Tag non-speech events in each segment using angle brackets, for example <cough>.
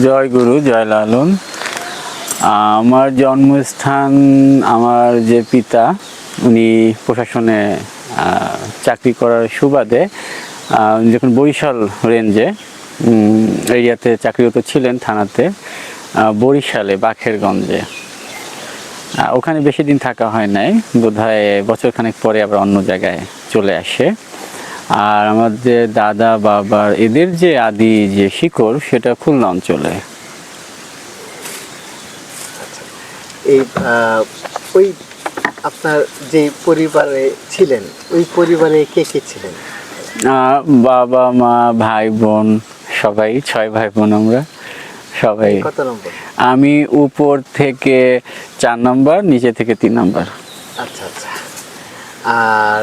জয় গুরু, জয় লালন। আমার জন্মস্থান আমার যে পিতা, উনি প্রশাসনে চাকরি করার সুবাদে যখন বরিশাল রেঞ্জে এরিয়াতে চাকরিরত ছিলেন থানাতে বরিশালে বাখেরগঞ্জে ওখানে বেশি দিন থাকা হয় নাই। বোধহয় বছরখানেক পরে আবার অন্য জায়গায় চলে আসে। আর আমাদের দাদা বাবার এদের যে আদি যে শিকড় সেটা খুলনা অঞ্চলে। এই ওই আপনার যে পরিবারে ছিলেন ওই পরিবারে কে কে ছিলেন? বাবা মা ভাই বোন সবাই ছয় ভাই বোন আমরা সবাই। কত নম্বর? আমি উপর থেকে চার নম্বর নিচে থেকে তিন নম্বর। আচ্ছা আচ্ছা। আর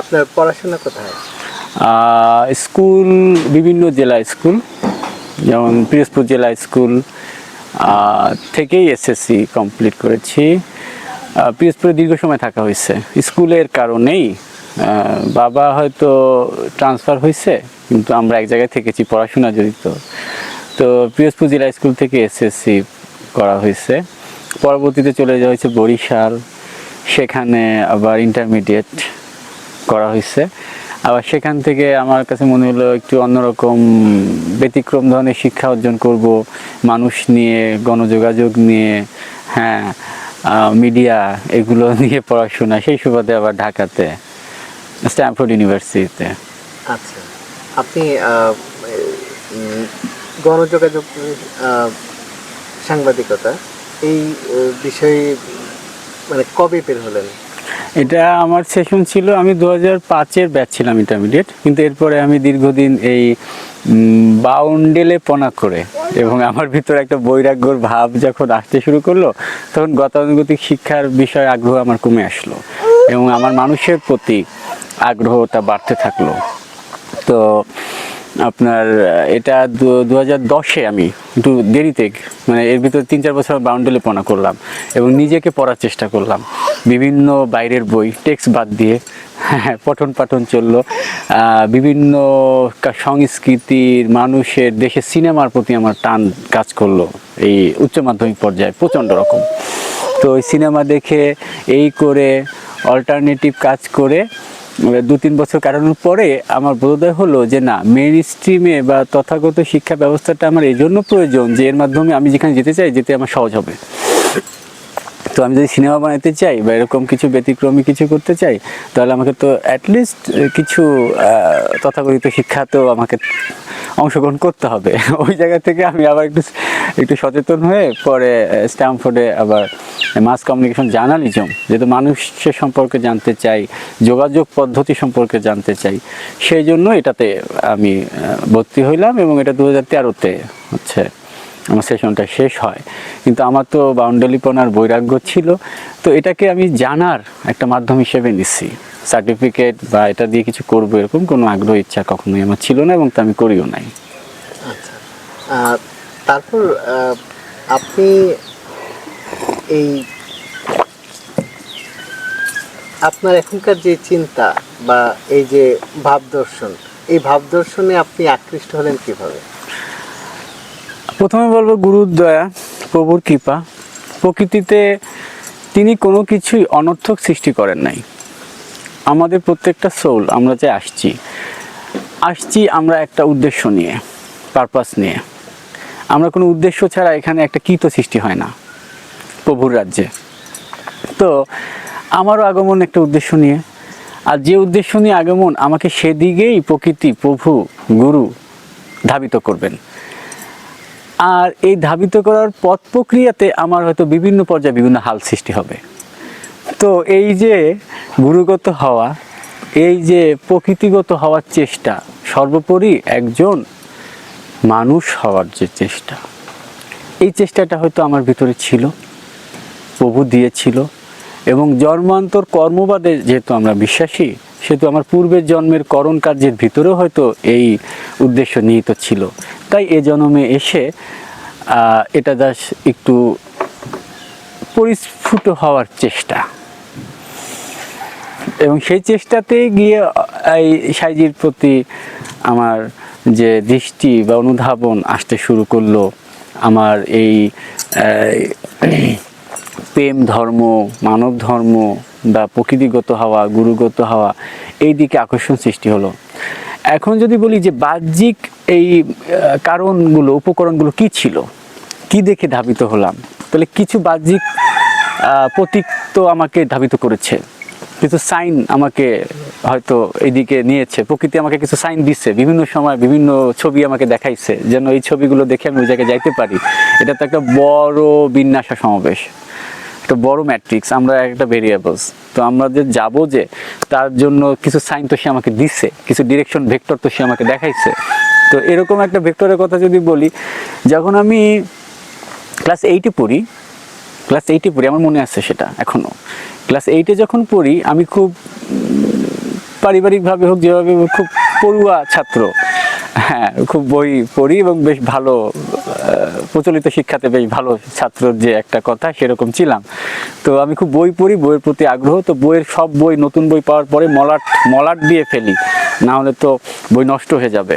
আপনার পড়াশোনা কোথায়? স্কুল, বিভিন্ন জেলা স্কুল, যেমন পিরোজপুর জেলা স্কুল থেকেই এসএসসি কমপ্লিট করেছি। পিরোজপুরে দীর্ঘ সময় থাকা হয়েছে। স্কুলের কারণেই বাবা হয়তো ট্রান্সফার হয়েছে, কিন্তু আমরা এক জায়গায় থেকেছি পড়াশোনা জড়িত। তো পিরোজপুর জেলা স্কুল থেকে এসএসসি করা হয়েছে। পরবর্তীতে চলে যাওয়া হয়েছে বরিশাল। সেখানে আবার ইন্টারমিডিয়েট করা হয়েছে। আবার সেখান থেকে আমার কাছে মনে হলো একটু অন্যরকম ব্যতিক্রম ধরনের শিক্ষা অর্জন করব, মানুষ নিয়ে, গণযোগাযোগ নিয়ে হ্যাঁ মিডিয়া এগুলো <laughs> নিয়ে পড়াশোনা, সেই সুবাদে আবার ঢাকাতে স্ট্যামফোর্ড ইউনিভার্সিটিতে আচ্ছা আপনি গণযোগাযোগ সাংবাদিকতা, এই বিষয়ে মানে কবে বের হলেন? এটা আমার সেশন ছিল, আমি দু হাজার পাঁচের ব্যাচ ছিলাম ইন্টারমিডিয়েট কিন্তু এরপরে আমি দীর্ঘদিন এই বাউন্ডেলে পনা করে এবং আমার ভিতরে একটা বৈরাগ্যর ভাব যখন আসতে শুরু করল, তখন গতানুগতিক শিক্ষার বিষয়ে আগ্রহ আমার কমে আসলো এবং আমার মানুষের প্রতি আগ্রহটা বাড়তে থাকল। তো আপনার এটা দু হাজার দশে আমি একটু দেরিতে মানে এর ভিতরে তিন, চার বছর বাউন্ডারি পড়া করলাম এবং নিজেকে পড়ার চেষ্টা করলাম। বিভিন্ন বাইরের বই টেক্সট বাদ দিয়ে হ্যাঁ <laughs> পঠন পাঠন চলল। বিভিন্ন সংস্কৃতির, মানুষের, দেশের সিনেমার প্রতি আমার টান কাজ করল এই উচ্চ মাধ্যমিক পর্যায়ে, প্রচণ্ড রকম। তো ওই সিনেমা দেখে এই করে অল্টারনেটিভ কাজ করে দু তিন বছর কাটানোর পরে আমার বোধোদয় হলো যে না মেন স্ট্রিমে বা তথাগত শিক্ষা ব্যবস্থাটা আমার এই জন্য প্রয়োজন যে এর মাধ্যমে আমি যেখানে যেতে চাই যেতে আমার সহজ হবে। তো আমি যদি সিনেমা বানাতে চাই বা এরকম কিছু ব্যতিক্রমী কিছু করতে চাই, তাহলে আমাকে তো অ্যাটলিস্ট কিছু তথাকথিত শিক্ষা তো আমাকে অংশগ্রহণ করতে হবে। <laughs> ওই জায়গা থেকে আমি আবার একটু একটু সচেতন হয়ে পরে স্ট্যামফোর্ডে আবার মাস কমিউনিকেশন জার্নালিজম যেহেতু মানুষের সম্পর্কে জানতে চাই, যোগাযোগ পদ্ধতি সম্পর্কে জানতে চাই, সেই জন্য এটাতে আমি ভর্তি হইলাম এবং এটা দু হাজার তেরোতে হচ্ছে। আমার সেশনটা শেষ হয়। কিন্তু আমার তো বাউন্ডারিপনার বৈরাগ্য ছিল। তো এটাকে আমি জানার একটা মাধ্যম হিসেবে নিচ্ছি সার্টিফিকেট বা এটা দিয়ে কিছু করব এরকম কোনো আগ্রহ, ইচ্ছা কখনোই আমার ছিল না এবং তা আমি করিও নাই। আচ্ছা। তারপর আপনি এই আপনার এখনকার যে চিন্তা বা এই যে ভাব দর্শন এই ভাব দর্শনে আপনি আকৃষ্ট হলেন কীভাবে? প্রথমে বলব গুরুর দয়া, প্রভুর কৃপা। প্রকৃতিতে তিনি কোনো কিছুই অনর্থক সৃষ্টি করেন নাই। আমাদের প্রত্যেকটা সোল আমরা যে আসছি আসছি আমরা একটা উদ্দেশ্য নিয়ে পারপাস নিয়ে। আমরা কোনো উদ্দেশ্য ছাড়া এখানে একটা কীত সৃষ্টি হয় না, প্রভুর রাজ্যে। তো আমারও আগমন একটা উদ্দেশ্য নিয়ে, আর যে উদ্দেশ্য নিয়ে আগমন আমাকে সেদিকেই প্রকৃতি, প্রভু, গুরু ধাবিত করবেন। আর এই ধাবিত করার পথ প্রক্রিয়াতে আমার হয়তো বিভিন্ন পর্যায়ে বিভিন্ন হাল সৃষ্টি হবে। তো এই যে গুরুগত হওয়া, এই যে প্রকৃতিগত হওয়ার চেষ্টা, সর্বোপরি একজন মানুষ হওয়ার যে চেষ্টা, এই চেষ্টাটা হয়তো আমার ভিতরে ছিল, প্রভু দিয়েছিল এবং জন্মান্তর কর্মবাদে যেহেতু আমরা বিশ্বাসী, সেহেতু আমার পূর্বের জন্মের করণ কার্যের ভিতরেও হয়তো এই উদ্দেশ্য নিহিত ছিল। তাই এ জন্মে এসে এটা দাস একটু পরিস্ফুট হওয়ার চেষ্টা। এবং সেই চেষ্টাতে গিয়ে, এই সাইজির প্রতি আমার যে দৃষ্টি বা অনুধাবন আসতে শুরু করল, আমার এই প্রেম ধর্ম, মানব ধর্ম বা প্রকৃতিগত হওয়া, গুরুগত হওয়া, এই দিকে আকর্ষণ সৃষ্টি হলো। এখন যদি বলি যে বাহ্যিক এই কারণগুলো, উপকরণগুলো কি ছিল? কি দেখে ধাবিত হলাম? তাহলে কিছু বাহ্যিক প্রতীক তো আমাকে ধাবিত করেছে। কিছু সাইন আমাকে হয়তো এইদিকে নিয়েছে। প্রকৃতি আমাকে কিছু সাইন দিচ্ছে বিভিন্ন সময় বিভিন্ন ছবি আমাকে দেখাইছে। যেন এই ছবিগুলো দেখে আমি ওই জায়গায় যাইতে পারি। এটা তো একটা বড় বিন্যাসা সমাবেশ। একটা বড় ম্যাট্রিক্স আমরা একটা ভেরিয়েবলস তো আমরা যে যাব যে, তার জন্য কিছু সাইন তো সে আমাকে দিচ্ছে কিছু ডিরেকশন ভেক্টর তো সে আমাকে দেখাইছে। তো এরকম একটা ভেক্টরের কথা যদি বলি, যখন আমি ক্লাস এইটে পড়ি ক্লাস এইটে পড়ি, আমার মনে আছে সেটা এখনও ক্লাস এইটে যখন পড়ি, আমি খুব পারিবারিকভাবে হোক, যেভাবে খুব পড়ুয়া ছাত্র। হ্যাঁ খুব বই পড়ি এবং বেশ ভালো প্রচলিত শিক্ষাতে বেশ ভালো ছাত্রর যে একটা কথা, সেরকম ছিলাম। তো আমি খুব বই পড়ি, বইয়ের প্রতি আগ্রহ। তো বইয়ের সব বই, নতুন বই পাওয়ার পরে মলাট মলাট দিয়ে ফেলি। না হলে তো বই নষ্ট হয়ে যাবে।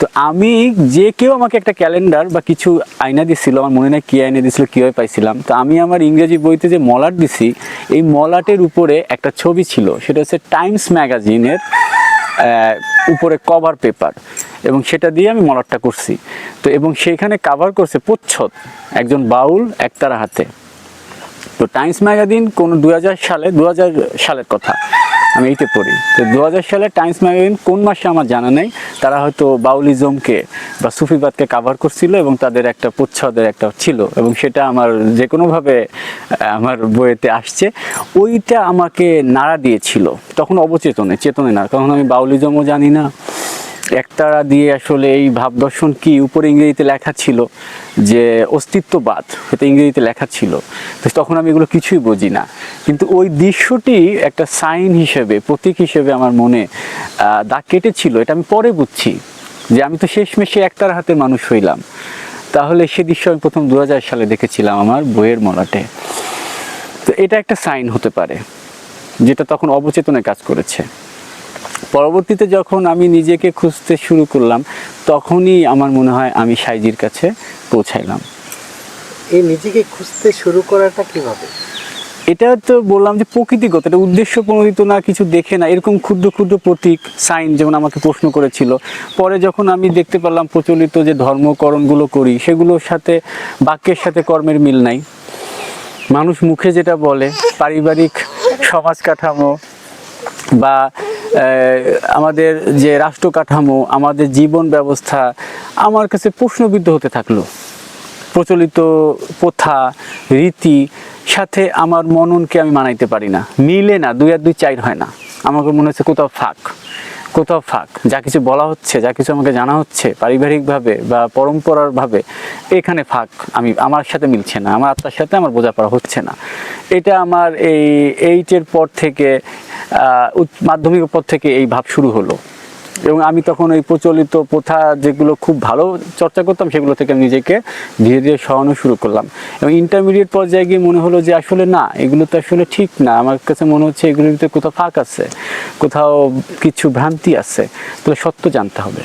তো আমি যে কেউ আমাকে একটা ক্যালেন্ডার বা কিছু আয়না দিছিল, আমার মনে নাই কী আয়না দিছিল, কীভাবে পাইছিলাম। তো আমি আমার ইংরেজি বইতে যে মলাট দিছি, এই মলাটের উপরে একটা ছবি ছিল, সেটা হচ্ছে টাইমস ম্যাগাজিনের উপরে কভার পেপার এবং সেটা দিয়ে আমি মলাটটা করছি। তো এবং সেইখানে কাভার করছে প্রচ্ছদ, একজন বাউল একতারা হাতে। তো টাইমস ম্যাগাজিন কোন দু হাজার সালে, দুই হাজার সালের কথা। আমি এইতে পড়ি। তো দু সালে টাইমস ম্যাগাজিন কোন মাসে আমার জানা নেই, তারা হয়তো বাউলিজমকে বা সুফিবাদকে কাভার করছিল এবং তাদের একটা প্রচ্ছদের একটা ছিল এবং সেটা আমার যে কোনোভাবে আমার বইয়েতে আসছে। ওইটা আমাকে নাড়া দিয়েছিল। তখন অবচেতনে, চেতনে না, কারণ আমি বাউলিজমও জানি না। একতারা দিয়ে আসলে এই ভাবদর্শন কি? উপরে ইংরেজিতে লেখা ছিল যে অস্তিত্ববাদ, এটা ইংরেজিতে লেখা ছিল। তো তখন আমি এগুলো কিছুই বুঝি না। কিন্তু ওই দৃশ্যটি একটা সাইন হিসেবে, প্রতীক হিসেবে আমার মনে দাগ কেটেছিল। এটা আমি পরে বুঝছি যে আমি তো শেষমেশে একতার হাতে মানুষ হইলাম। তাহলে সে দৃশ্য আমি প্রথম দু হাজার সালে দেখেছিলাম আমার বইয়ের মলাটে। তো এটা একটা সাইন হতে পারে, যেটা তখন অবচেতনে কাজ করেছে। পরবর্তীতে যখন আমি নিজেকে খুঁজতে শুরু করলাম তখনই আমার মনে হয় আমি সাইজির কাছে পৌঁছাইলাম। এই নিজেকে খুঁজতে শুরু করাটা কীভাবে? এটা তো বললাম যে প্রকৃতিগত এটা উদ্দেশ্য প্রণোদিত না কিছু দেখে না এরকম ক্ষুদ্র ক্ষুদ্র প্রতীক সাইন যেমন আমাকে প্রশ্ন করেছিল। পরে যখন আমি দেখতে পারলাম প্রচলিত যে ধর্মকরণগুলো করি সেগুলোর সাথে বাক্যের সাথে কর্মের মিল নাই। মানুষ মুখে যেটা বলে পারিবারিক সমাজ কাঠামো বা আমাদের যে রাষ্ট্র কাঠামো আমাদের জীবন ব্যবস্থা, আমার কাছে প্রশ্নবিদ্ধ হতে থাকল। প্রচলিত প্রথা, রীতি, সাথে আমার মননকে আমি মানাইতে পারি না। মিলে না, দুই আর দুই চার হয় না। আমাকে মনে হচ্ছে কোথাও ফাঁক কোথাও ফাঁক। যা কিছু বলা হচ্ছে, যা কিছু আমাকে জানা হচ্ছে, পারিবারিকভাবে বা পরম্পরারভাবে এখানে ফাঁক। আমি, আমার সাথে মিলছে না, আমার আত্মার সাথে আমার বোঝাপড়া হচ্ছে না। এটা আমার এই এইটের পর থেকে মাধ্যমিকের পর থেকে এই ভাব শুরু হলো। এবং আমি তখন ওই প্রচলিত প্রথা যেগুলো খুব ভালো চর্চা করতাম, সেগুলো থেকে নিজেকে ধীরে ধীরে সরানো শুরু করলাম। এবং ইন্টারমিডিয়েট পর্যায়ে গিয়ে মনে হলো যে আসলে না, এগুলো তো আসলে ঠিক না। আমার কাছে মনে হচ্ছে এগুলোর ভিতরে কোথাও ফাঁক আছে, কোথাও কিছু ভ্রান্তি আছে। তাহলে সত্য জানতে হবে।